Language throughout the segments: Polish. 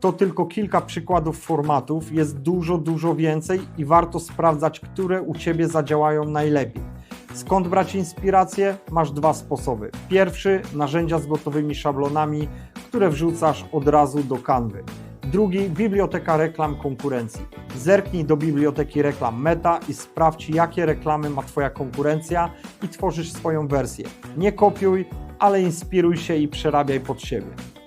To tylko kilka przykładów formatów, jest dużo, dużo więcej i warto sprawdzać, które u Ciebie zadziałają najlepiej. Skąd brać inspirację? Masz dwa sposoby. Pierwszy narzędzia z gotowymi szablonami, które wrzucasz od razu do kanwy. Drugi biblioteka reklam konkurencji. Zerknij do biblioteki reklam Meta i sprawdź, jakie reklamy ma Twoja konkurencja i tworzysz swoją wersję. Nie kopiuj, ale inspiruj się i przerabiaj pod siebie.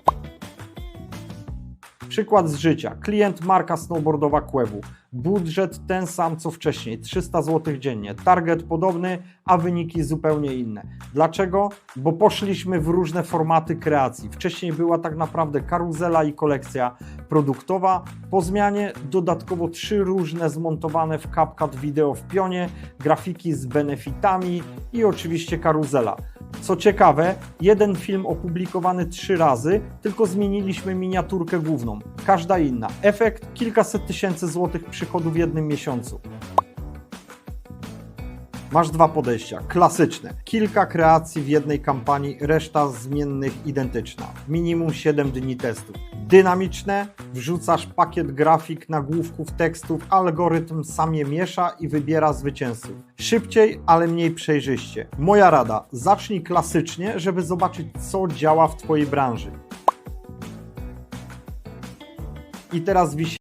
Przykład z życia. Klient marka snowboardowa Kłewu. Budżet ten sam co wcześniej, 300 zł dziennie. Target podobny, a wyniki zupełnie inne. Dlaczego? Bo poszliśmy w różne formaty kreacji. Wcześniej była tak naprawdę karuzela i kolekcja produktowa. Po zmianie dodatkowo trzy różne zmontowane w CapCut wideo w pionie, grafiki z benefitami i oczywiście karuzela. Co ciekawe, jeden film opublikowany trzy razy, tylko zmieniliśmy miniaturkę główną. Każda inna. Efekt kilkaset tysięcy złotych przychodu w jednym miesiącu. Masz dwa podejścia. Klasyczne. Kilka kreacji w jednej kampanii, reszta zmiennych identyczna. Minimum 7 dni testu. Dynamiczne. Wrzucasz pakiet grafik, nagłówków, tekstów, algorytm sam je miesza i wybiera zwycięzców. Szybciej, ale mniej przejrzyście. Moja rada. Zacznij klasycznie, żeby zobaczyć, co działa w Twojej branży. I teraz wisi